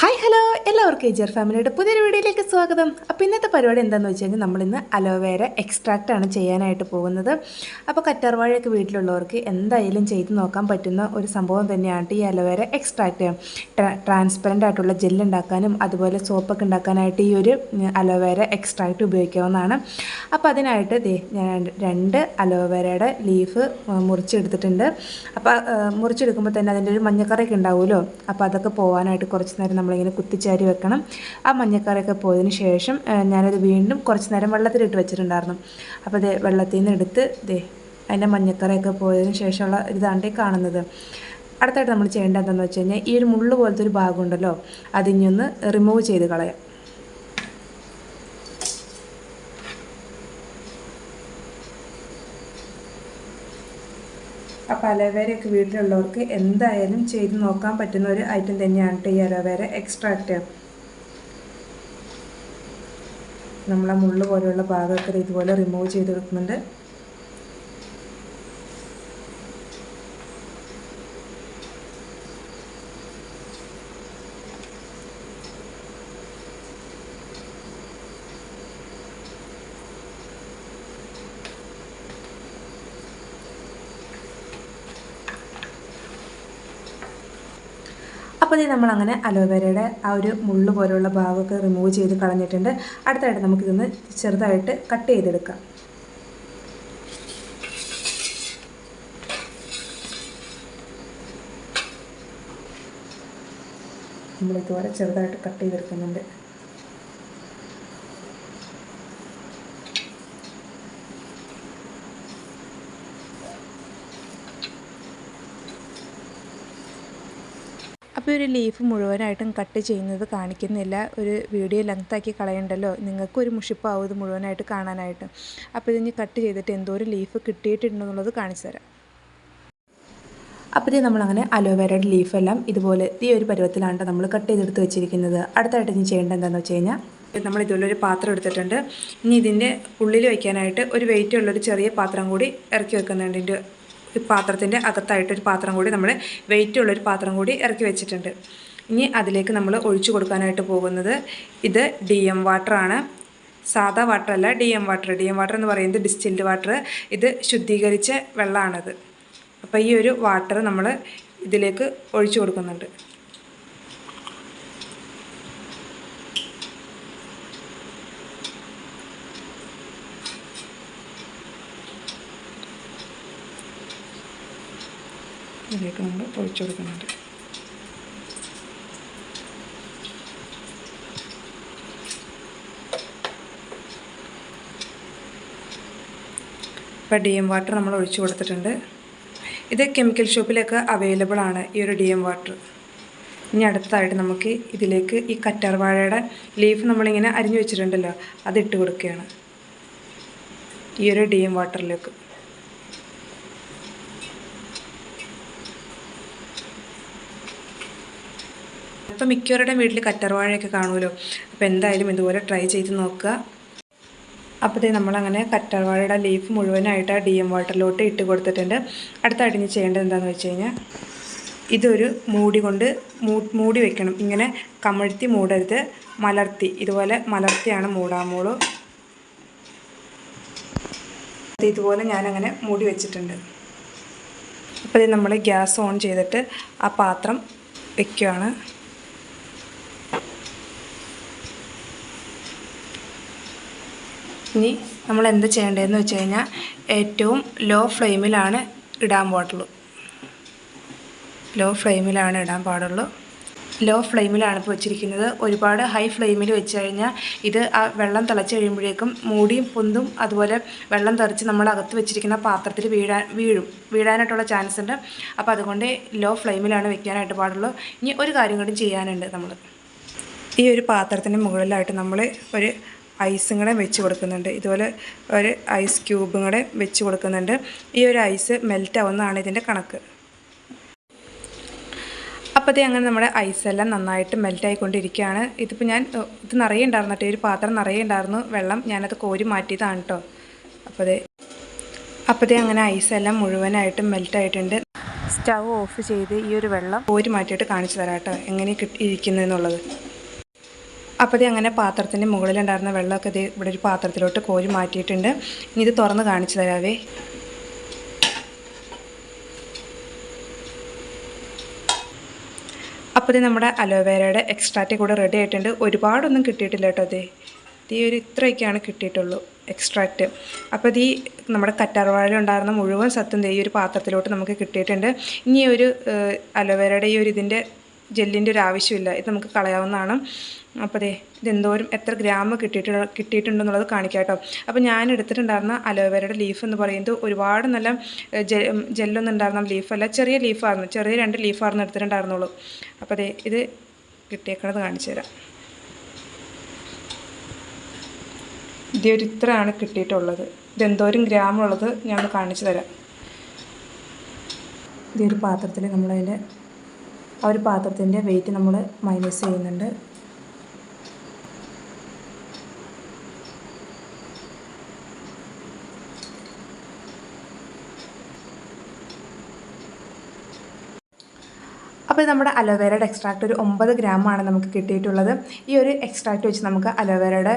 Hi hello എല്ലാവർക്കും എജർ ഫാമിലിയുടെ പുതിയൊരു വീഡിയോയിലേക്ക് സ്വാഗതം. അപ്പോൾ ഇന്നത്തെ പരിപാടി എന്താണെന്ന് വെച്ച് കഴിഞ്ഞാൽ നമ്മളിന്ന് അലോവേര എക്സ്ട്രാക്റ്റ് ആണ് ചെയ്യാനായിട്ട് പോകുന്നത്. അപ്പോൾ കറ്റാർവാഴയൊക്കെ വീട്ടിലുള്ളവർക്ക് എന്തായാലും ചെയ്ത് നോക്കാൻ പറ്റുന്ന ഒരു സംഭവം തന്നെയാണ് ഈ അലോവേര എക്സ്ട്രാക്റ്റ് ട്രാൻസ്പെറന്റ് ആയിട്ടുള്ള ജെല്ല് ഉണ്ടാക്കാനും അതുപോലെ സോപ്പൊക്കെ ഉണ്ടാക്കാനായിട്ട് ഈ ഒരു അലോവേര എക്സ്ട്രാക്റ്റ് ഉപയോഗിക്കാവുന്നതാണ്. അപ്പോൾ അതിനായിട്ട് ഞാൻ രണ്ട് അലോവേരയുടെ ലീഫ് മുറിച്ചെടുത്തിട്ടുണ്ട്. അപ്പോൾ മുറിച്ചെടുക്കുമ്പോൾ തന്നെ അതിന്റെ ഒരു മഞ്ഞക്കറിയൊക്കെ ഉണ്ടാവുമല്ലോ? അപ്പോൾ അതൊക്കെ പോകാനായിട്ട് കുറച്ച് നേരം നമ്മളിങ്ങനെ കുത്തിച്ചാരി വെക്കണം. ആ മഞ്ഞക്കറിയൊക്കെ പോയതിന് ശേഷം ഞാനത് വീണ്ടും കുറച്ച് നേരം വെള്ളത്തിലിട്ട് വെച്ചിട്ടുണ്ടായിരുന്നു. അപ്പോൾ ദേ വെള്ളത്തിൽ നിന്ന് എടുത്ത് ദേ അതിന്റെ മഞ്ഞക്കറിയൊക്കെ പോയതിന് ശേഷമുള്ള ഇതാണ്ട് ഈ കാണുന്നത്. അടുത്തായിട്ട് നമ്മൾ ചെയ്യേണ്ടത് എന്താണെന്ന് വെച്ച് കഴിഞ്ഞാൽ ഈ ഒരു മുള്ളു പോലത്തെ ഒരു ഭാഗമുണ്ടല്ലോ അതിഞ്ഞൊന്ന് റിമൂവ് ചെയ്ത് കളയാം. അപ്പോൾ അലോവേരയൊക്കെ വീട്ടിലുള്ളവർക്ക് എന്തായാലും ചെയ്ത് നോക്കാൻ പറ്റുന്ന ഒരു ഐറ്റം തന്നെയാണ് കേട്ടോ ഈ അലോവേര എക്സ്ട്രാക്റ്റ് നമ്മളെ മുള്ളു പോലെയുള്ള ഭാഗമൊക്കെ ഇതുപോലെ റിമൂവ് ചെയ്തെടുക്കുന്നുണ്ട് അപ്പോൾ ഇത് നമ്മളങ്ങനെ അലോവേരയുടെ ആ ഒരു മുള്ളു പോലെയുള്ള ഭാഗമൊക്കെ റിമൂവ് ചെയ്ത് കളഞ്ഞിട്ടുണ്ട്. അടുത്തായിട്ട് നമുക്കിതൊന്ന് ചെറുതായിട്ട് കട്ട് ചെയ്തെടുക്കാം. നമ്മളിതുപോലെ ചെറുതായിട്ട് കട്ട് ചെയ്തെടുക്കുന്നുണ്ട്. അപ്പോൾ ഒരു ലീഫ് മുഴുവനായിട്ടും കട്ട് ചെയ്യുന്നത് കാണിക്കുന്നില്ല. ഒരു വീഡിയോ ലെങ്ത്താക്കി കളയണ്ടല്ലോ? നിങ്ങൾക്കൊരു മുഷിപ്പാവും ഇത് മുഴുവനായിട്ട് കാണാനായിട്ട്. അപ്പോൾ ഇതിന് കട്ട് ചെയ്തിട്ട് എന്തോ ഒരു ലീഫ് കിട്ടിയിട്ടുണ്ടെന്നുള്ളത് കാണിച്ചു തരാം. അപ്പോൾ ഇത് നമ്മളങ്ങനെ അലോവേരയുടെ ലീഫെല്ലാം ഇതുപോലെ ഈ ഒരു പരുവത്തിലാണ് നമ്മൾ കട്ട് ചെയ്തെടുത്ത് വെച്ചിരിക്കുന്നത്. അടുത്തായിട്ട് ഇനി ചെയ്യേണ്ടത് എന്താണെന്ന് വെച്ച് കഴിഞ്ഞാൽ നമ്മൾ ഇതുപോലെ ഒരു പാത്രം എടുത്തിട്ടുണ്ട്. ഇനി ഇതിന്റെ ഉള്ളിൽ വയ്ക്കാനായിട്ട് ഒരു വെയിറ്റ് ഉള്ളൊരു ചെറിയ പാത്രം കൂടി ഇറക്കി വെക്കുന്നുണ്ട്. ഇതിന്റെ പാത്രത്തിന്റെ അകത്തായിട്ടൊരു പാത്രം കൂടി നമ്മൾ വെയിറ്റ് ഉള്ളൊരു പാത്രം കൂടി ഇറക്കി വെച്ചിട്ടുണ്ട്. ഇനി അതിലേക്ക് നമ്മൾ ഒഴിച്ചു കൊടുക്കാനായിട്ട് പോകുന്നത് ഇത് ഡി എം വാട്ടറാണ് സാധാ വാട്ടറല്ല D M water D M water എന്ന് പറയുന്നത് ഡിസ്റ്റിൽഡ് വാട്ടർ ഇത് ശുദ്ധീകരിച്ച വെള്ളമാണത് അപ്പോൾ ഈ ഒരു വാട്ടർ നമ്മൾ ഇതിലേക്ക് ഒഴിച്ചു കൊടുക്കുന്നുണ്ട്. ഇതിലേക്ക് നമ്മൾ ഒഴിച്ചു കൊടുക്കുന്നുണ്ട് ഇപ്പോൾ ഡി എം വാട്ടർ നമ്മൾ ഒഴിച്ചു കൊടുത്തിട്ടുണ്ട്. ഇത് കെമിക്കൽ ഷോപ്പിലൊക്കെ അവൈലബിൾ ആണ് ഈ ഒരു ഡി എം വാട്ടർ ഇനി അടുത്തതായിട്ട് നമുക്ക് ഇതിലേക്ക് ഈ കറ്റാർ വാഴയുടെ ലീഫ് നമ്മളിങ്ങനെ അരിഞ്ഞു വെച്ചിട്ടുണ്ടല്ലോ അത് ഇട്ട് കൊടുക്കുകയാണ്. ഈ ഒരു ഡി എം വാട്ടറിലേക്ക് ഇപ്പം മിക്കവരുടെയും വീട്ടിൽ കറ്റർവാഴയൊക്കെ കാണുമല്ലോ. അപ്പോൾ എന്തായാലും ഇതുപോലെ ട്രൈ ചെയ്ത് നോക്കുക. അപ്പോൾ നമ്മളങ്ങനെ കറ്റർവാഴയുടെ ലീഫ് മുഴുവനായിട്ട് ഡി എം വാട്ടറിലോട്ട് ഇട്ട് കൊടുത്തിട്ടുണ്ട്. അടുത്തായിട്ട് ഇനി ചെയ്യേണ്ടത് എന്താണെന്ന് വെച്ച് കഴിഞ്ഞാൽ ഇതൊരു മൂടി കൊണ്ട് മൂടി വെക്കണം. ഇങ്ങനെ കമഴ്ത്തി മൂടരുത്. മലർത്തി ഇതുപോലെ മലർത്തിയാണ് മൂടാമോളൂ ഇതുപോലെ ഞാനങ്ങനെ മൂടി വെച്ചിട്ടുണ്ട്. അപ്പോൾ ഇത് നമ്മൾ ഗ്യാസ് ഓൺ ചെയ്തിട്ട് ആ പാത്രം വെക്കുകയാണ് ഇനി നമ്മൾ എന്ത് ചെയ്യേണ്ടതെന്ന് വെച്ച് കഴിഞ്ഞാൽ ഏറ്റവും ലോ ഫ്ലെയിമിലാണ് ഇടാൻ പാടുള്ളൂ. ലോ ഫ്ലെയിമിലാണ് ഇടാൻ പാടുള്ളൂ. ലോ ഫ്ലെയിമിലാണ് ഇപ്പോൾ വെച്ചിരിക്കുന്നത്. ഒരുപാട് ഹൈ ഫ്ലെയിമിൽ വെച്ച് കഴിഞ്ഞാൽ ഇത് ആ വെള്ളം തിളച്ച് കഴിയുമ്പോഴേക്കും മൂടിയും പൊന്തും അതുപോലെ വെള്ളം തെറിച്ച് നമ്മൾ അകത്ത് വെച്ചിരിക്കുന്ന പാത്രത്തിൽ വീഴാൻ വീഴും. വീഴാനായിട്ടുള്ള ചാൻസ് ഉണ്ട്. അപ്പോൾ അതുകൊണ്ട് ലോ ഫ്ലെയിമിലാണ് വെക്കാനായിട്ട് പാടുള്ളൂ. ഇനി ഒരു കാര്യം കൂടി ചെയ്യാനുണ്ട് നമ്മൾ. ഈ ഒരു പാത്രത്തിന്റെ മുകളിലായിട്ട് നമ്മൾ ഒരു ഐസും കൂടെ വെച്ച് കൊടുക്കുന്നുണ്ട്. ഇതുപോലെ ഒരു ഐസ് ക്യൂബും കൂടെ വെച്ച് കൊടുക്കുന്നുണ്ട്. ഈ ഒരു ഐസ് മെൽറ്റ് ആവുന്നതാണ് ഇതിന്റെ കണക്ക്. അപ്പോഴത്തേ അങ്ങനെ നമ്മുടെ ഐസെല്ലാം നന്നായിട്ട് മെൽറ്റായിക്കൊണ്ടിരിക്കുകയാണ് ഇതിപ്പോൾ ഞാൻ ഇത് നിറയെ ഉണ്ടായിരുന്നു കേട്ടോ. ഒരു പാത്രം നിറയെ ഉണ്ടായിരുന്നു. വെള്ളം ഞാനത് കോരി മാറ്റിയതാണ് കേട്ടോ. അപ്പോൾ അപ്പോഴത്തേ അങ്ങനെ ഐസെല്ലാം മുഴുവനായിട്ട് മെൽറ്റ് ആയിട്ടുണ്ട്. സ്റ്റൗ ഓഫ് ചെയ്ത് ഈ ഒരു വെള്ളം കോരി മാറ്റിയിട്ട് കാണിച്ചു തരാം കേട്ടോ. എങ്ങനെ കിട്ടി ഇരിക്കുന്നതെന്നുള്ളത് അപ്പോൾ അങ്ങനെ പാത്രത്തിന്റെ മുകളിലുണ്ടായിരുന്ന വെള്ളമൊക്കെ ഇത് ഇവിടെ ഒരു പാത്രത്തിലോട്ട് കോരി മാറ്റിയിട്ടുണ്ട്. ഇനി ഇത് തുറന്ന് കാണിച്ചു തരാവേ. അപ്പോൾ ഇത് നമ്മുടെ അലോവേരയുടെ എക്സ്ട്രാക്റ്റ് കൂടെ റെഡി ആയിട്ടുണ്ട്. ഒരുപാടൊന്നും കിട്ടിയിട്ടില്ല കേട്ടോ അതേ ഈ ഒരു ഇത്രയൊക്കെയാണ് കിട്ടിയിട്ടുള്ളൂ എക്സ്ട്രാക്റ്റ്. അപ്പോൾ ഇത് ഈ നമ്മുടെ കറ്റാർവാഴ ഉണ്ടായിരുന്ന മുഴുവൻ സത്തും ഈ ഒരു പാത്രത്തിലോട്ട് നമുക്ക് കിട്ടിയിട്ടുണ്ട്. ഇനി ഒരു അലോവേരയുടെ ഈ ഒരു ഇതിന്റെ ജെല്ലിന്റെ ഒരു ആവശ്യമില്ല. ഇത് നമുക്ക് കളയാവുന്നതാണ്. അപ്പോൾ അതെ ഇതെന്തോരം എത്ര ഗ്രാം കിട്ടിയിട്ടുണ്ട് കിട്ടിയിട്ടുണ്ടെന്നുള്ളത് കാണിക്കാം കേട്ടോ. അപ്പോൾ ഞാൻ എടുത്തിട്ടുണ്ടായിരുന്ന അലോവേരയുടെ ലീഫ് എന്ന് പറയുന്നത് ഒരുപാട് നല്ല ജെല്ലൊന്നും ഉണ്ടായിരുന്ന ലീഫല്ല ചെറിയ ലീഫായിരുന്നു ചെറിയ രണ്ട് ലീഫായിരുന്നു എടുത്തിട്ടുണ്ടായിരുന്നുള്ളൂ. അപ്പോൾ അതെ ഇത് കിട്ടിയേക്കണത് കാണിച്ചു തരാം. ഇതൊരു ഇത്രയാണ് കിട്ടിയിട്ടുള്ളത്. ഇതെന്തോരം ഗ്രാമുള്ളത് ഞാൻ കാണിച്ചു തരാം. ഈ ഒരു പാത്രത്തിൽ നമ്മളതിന്റെ ആ ഒരു പാത്രത്തിന്റെ വെയിറ്റ് നമ്മൾ മൈനസ് ചെയ്യുന്നുണ്ട്. അപ്പോൾ നമ്മുടെ അലോവേരയുടെ എക്സ്ട്രാക്റ്റ് ഒരു ഒമ്പത് ഗ്രാമാണ് നമുക്ക് കിട്ടിയിട്ടുള്ളത്. ഈ ഒരു എക്സ്ട്രാക്റ്റ് വെച്ച് നമുക്ക് അലോവേരയുടെ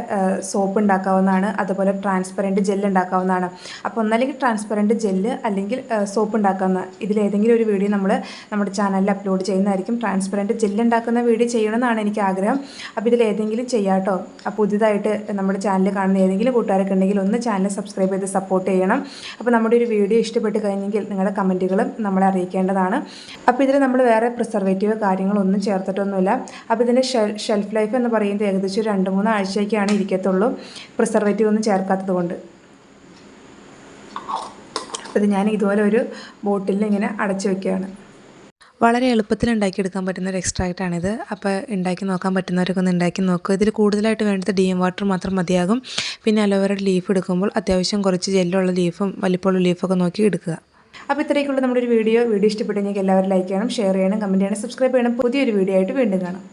സോപ്പ് ഉണ്ടാക്കാവുന്നതാണ്. അതുപോലെ ട്രാൻസ്പെറന്റ് ജെല്ല് ഉണ്ടാക്കാവുന്നതാണ്. അപ്പോൾ ഒന്നല്ലെങ്കിൽ ട്രാൻസ്പെറന്റ് ജെല്ല് അല്ലെങ്കിൽ സോപ്പ് ഉണ്ടാക്കുന്ന ഇതിലേതെങ്കിലും ഒരു വീഡിയോ നമ്മൾ നമ്മുടെ ചാനലിൽ അപ്ലോഡ് ചെയ്യുന്നതായിരിക്കും. ട്രാൻസ്പെറന്റ് ജെല്ല് ഉണ്ടാക്കുന്ന വീഡിയോ ചെയ്യണമെന്നാണ് എനിക്ക് ആഗ്രഹം. അപ്പോൾ ഇതിലേതെങ്കിലും ചെയ്യാട്ടോ അപ്പോൾ പുതിയതായിട്ട് നമ്മുടെ ചാനൽ കാണുന്ന ഏതെങ്കിലും കൂട്ടുകാരൊക്കെ ഉണ്ടെങ്കിൽ ഒന്ന് ചാനൽ സബ്സ്ക്രൈബ് ചെയ്ത് സപ്പോർട്ട് ചെയ്യണം. അപ്പോൾ നമ്മുടെ ഒരു വീഡിയോ ഇഷ്ടപ്പെട്ട് കഴിഞ്ഞെങ്കിൽ നിങ്ങളുടെ കമന്റുകളും നമ്മളെ അറിയിക്കേണ്ടതാണ്. അപ്പോൾ ഇതിൽ നമ്മൾ വേറെ പ്രിസർവേറ്റീവ് കാര്യങ്ങളൊന്നും ചേർത്തിട്ടൊന്നുമില്ല. അപ്പോൾ ഇതിന്റെ ഷെൽഫ് ലൈഫ് എന്ന് പറയുന്നത് ഏകദേശം രണ്ട് മൂന്ന് ആഴ്ചയൊക്കെയാണ് ഇരിക്കത്തുള്ളൂ. പ്രിസർവേറ്റീവ് ഒന്നും ചേർക്കാത്തത് കൊണ്ട്. അപ്പോൾ ഞാൻ ഇതുപോലെ ഒരു ബോട്ടിലിൽ ഇങ്ങനെ അടച്ചു വെക്കുകയാണ്. വളരെ എളുപ്പത്തിൽ ഉണ്ടാക്കിയെടുക്കാൻ പറ്റുന്ന ഒരു എക്സ്ട്രാക്റ്റാണിത് അപ്പോൾ ഉണ്ടാക്കി നോക്കാൻ പറ്റുന്നവരൊക്കെ ഒന്ന് ഉണ്ടാക്കി നോക്കുക ഇതിൽ കൂടുതലായിട്ട് വേണ്ടത് ഡി എം വാട്ടർ മാത്രം മതിയാകും. പിന്നെ അലോവേറയുടെ ലീഫ് എടുക്കുമ്പോൾ അത്യാവശ്യം കുറച്ച് ജെല്ലുള്ള ലീഫും വലിപ്പമുള്ള ലീഫൊക്കെ നോക്കി എടുക്കുക. അപ്പോൾ ഇത്രയൊക്കെയുള്ള നമ്മുടെ ഒരു വീഡിയോ. വീഡിയോ ഇഷ്ടപ്പെട്ടെങ്കിൽ എല്ലാവരും ലൈക്ക് ചെയ്യണം ഷെയർ ചെയ്യണം കമന്റ് ചെയ്യണം സബ്സ്ക്രൈബ് ചെയ്യണം. പുതിയൊരു വീഡിയോ ആയിട്ട് വീണ്ടും കാണാം.